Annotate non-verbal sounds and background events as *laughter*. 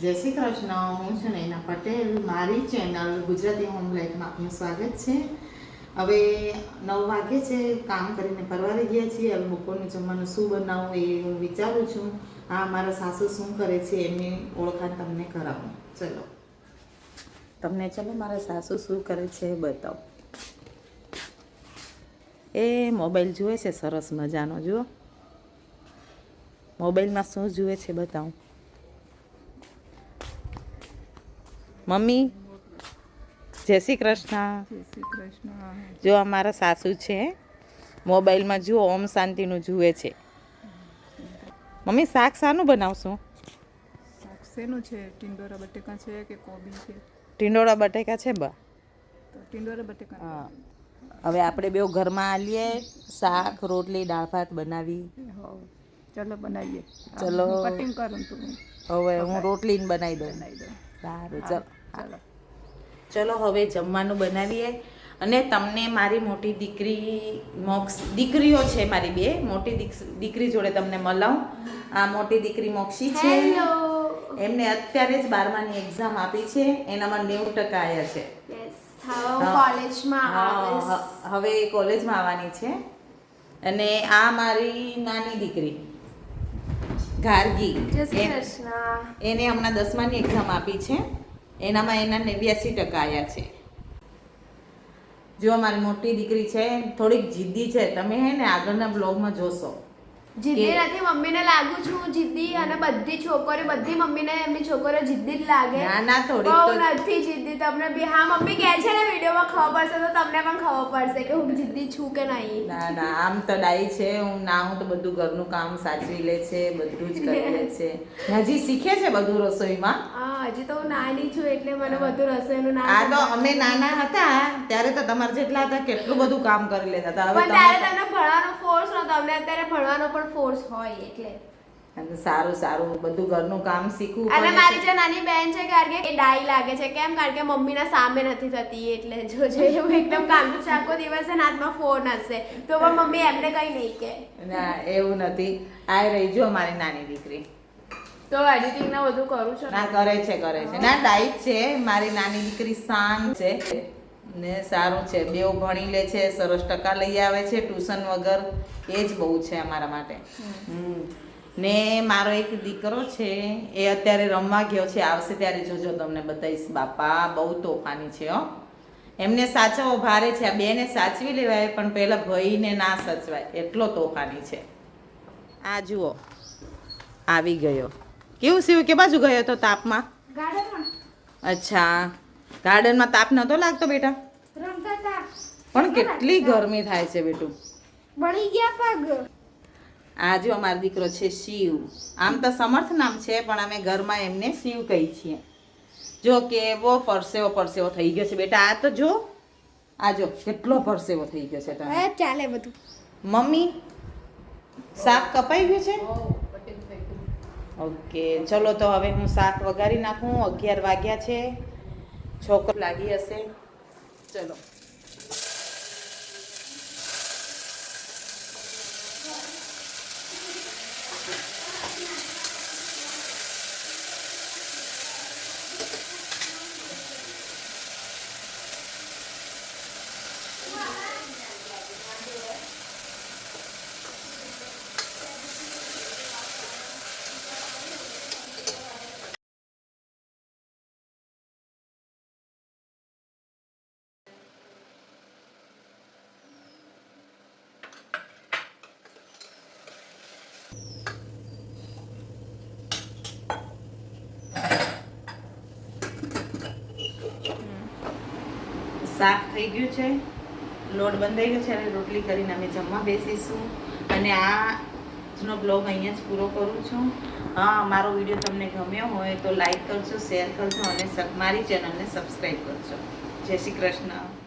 જય શ્રી કૃષ્ણ, હું છું નૈના પટેલ. મારી ચેનલ ગુજરાતી હોમ લાઈફમાં આપનું સ્વાગત છે. હવે નવ વાગે છે, કામ કરીને પરવારી ગયા છીએ. હવે બપોરનું જમવાનું શું બનાવવું એ હું વિચારું છું. આ મારા સાસુ શું કરે છે એમની ઓળખાણ તમને કરાવું. ચલો. તમને ચલો મારા સાસુ શું કરે છે બતાવો. એ મોબાઈલ જુએ છે સરસ મજાનો, જુઓ. મોબાઈલમાં શું જુએ છે બતાવું. મમ્મી જય શ્રી કૃષ્ણ. શ્રી કૃષ્ણ. જો અમારા સાસુ છે મોબાઈલમાં જુઓ ઓમ શાંતિનું જુએ છે. મમ્મી શાક શાનું બનાવશું? શાક શેનું છે? ટિંડોરા બટેકા છે કે કોબી છે? ટિંડોરા બટેકા છે બા. ટિંડોરા બટેકા હા. હવે આપણે બેવ ઘરમાં આલીએ શાક રોટલી દાળ ભાત બનાવી. હો ચલો બનાવીએ. ચલો. કટિંગ કરું તું. હવે હું રોટલી બનાવી દઉં. બનાવી દઉં. સારું ચલો. ચાલો. ચલો હવે જમવાનું બનાવીએ. અને તમને મારી મોટી દીકરી મોક્ષ દીકરીઓ છે મારી બે. મોટી દીકરી જોડે તમને મળાવું. આ મોટી દીકરી મોક્ષી છે. એમને અત્યારે જ બારમાની એક્ઝામ આપી છે. એનામાં નેવું ટકા આવ્યા છે. હવે કોલેજમાં આવવાની છે. અને આ મારી નાની દીકરી ગાર્ગી. એને હમણાં દસમાની એક્ઝામ આપી છે. એનામાં એના નેવ્યાસી ટકા આવ્યા છે. જો મારી મોટી દીકરી છે થોડીક જિદ્દી છે તમે હે ને આગળના બ્લોગમાં જોશો. જીદ્દી નથી મમ્મીને લાગુ છું જીદ્દી અને બધી છોકરીઓ બધી મમ્મીને એમની છોકરીઓ જીદ્દી જ લાગે. ના, ના, થોડી બહુ નથી જીદ્દી તમને બી હા મમ્મી કહે છે ને વિડીયોમાં ખબર પડશે તો તમને પણ ખબર પડશે કે હું જીદ્દી છું કે નહીં. ના ના આમ તો ડાઈ છે હું ના હું તો બધું ઘરનું કામ સાચવી લે છે બધું જ કરી લે છે. *laughs* હજી શીખે છે બધું રસોઈમાં? હજી તો હું નાની છું એટલે મને બધું રસોઈનું આ તો અમે નાના હતા ત્યારે તો તમારા જેટલા હતા કેટલું બધું કામ કરી લેતા હતા. હવે પણ ત્યારે તમે તમને ભણવાનો ફોર્સ નતો અમને અત્યારે ભણવાનો પણ ફોર્સ હોય એટલે. અને સારું સારું બધું ઘરનું કામ શીખવું અને મારી જે નાની બેન છે કારણ કે એ ડાઈ લાગે છે કેમ? કારણ કે મમ્મીના સામે નથી થતી એટલે જો જો *laughs* એવું એકદમ કામનું છે આખો દિવસ હાથમાં ફોન હશે. તો પણ મમ્મી એમને કઈ નહીં કે. ના એવું નથી. આ રહી જો મારી નાની દીકરી. તો એડિટિંગ ને બધું કરું છું ના. કરે છે કરે છે. ના, ડાઈટ છે, મારી નાની દીકરી શાન છે. ને સારું છે. બેવ ભણી લે છે, સરસ ટકા લઈ આવે છે, ટ્યુશન વગર. એ જ બહુ છે અમારા માટે. ને મારો એક દીકરો છે, એ અત્યારે રમવા ગયો છે. આવશે ત્યારે જોજો તમને બતાવીશ બાપા, બહુ તોફાની છે, હો. એમને સાચવો ભારે છે. આ બેને સાચવી લેવાય, પણ પહેલાં ભાઈને ના સાચવાય. એટલો તોફાની છે. આ જુઓ. આવી ગયો. કેવું સીવું કે બાજુ ગયો હતો તાપમાં? અચ્છા. ગાર્ડનમાં તાપ નતો લાગતો બેટા? પણ કેટલી ગરમી થાય છે બેટું. બળી ગયા પગ. આજે અમારો દીકરો છે શિવ. આમ તો સમર્થ નામ છે પણ અમે ઘરમાં એમને શિવ કહી છીએ. જો કેવો પરસેવો પરસેવો થઈ ગયો છે બેટા. આ તો જો. આ જો કેટલો પરસેવો થઈ ગયો છે તમે ચાલે બધું. મમ્મી શાક કપાઈ ગયું છે? ઓકે, ચલો તો હવે હું શાક વઘારી નાખું. અગિયાર વાગ્યા છે. છોકરો લાગી હશે. ચલો. શાક થઈ ગયું છે. લોટ બંધાઈ ગયો છે અને રોટલી કરીને અમે જમવા બેસીશું. અને આજનો બ્લોગ અહીંયા જ પૂરો કરું છું. હા, મારો વીડિયો તમને ગમ્યો હોય તો લાઈક કરજો, શેર કરજો અને મારી ચેનલને સબસ્ક્રાઈબ કરજો. જય શ્રી કૃષ્ણ.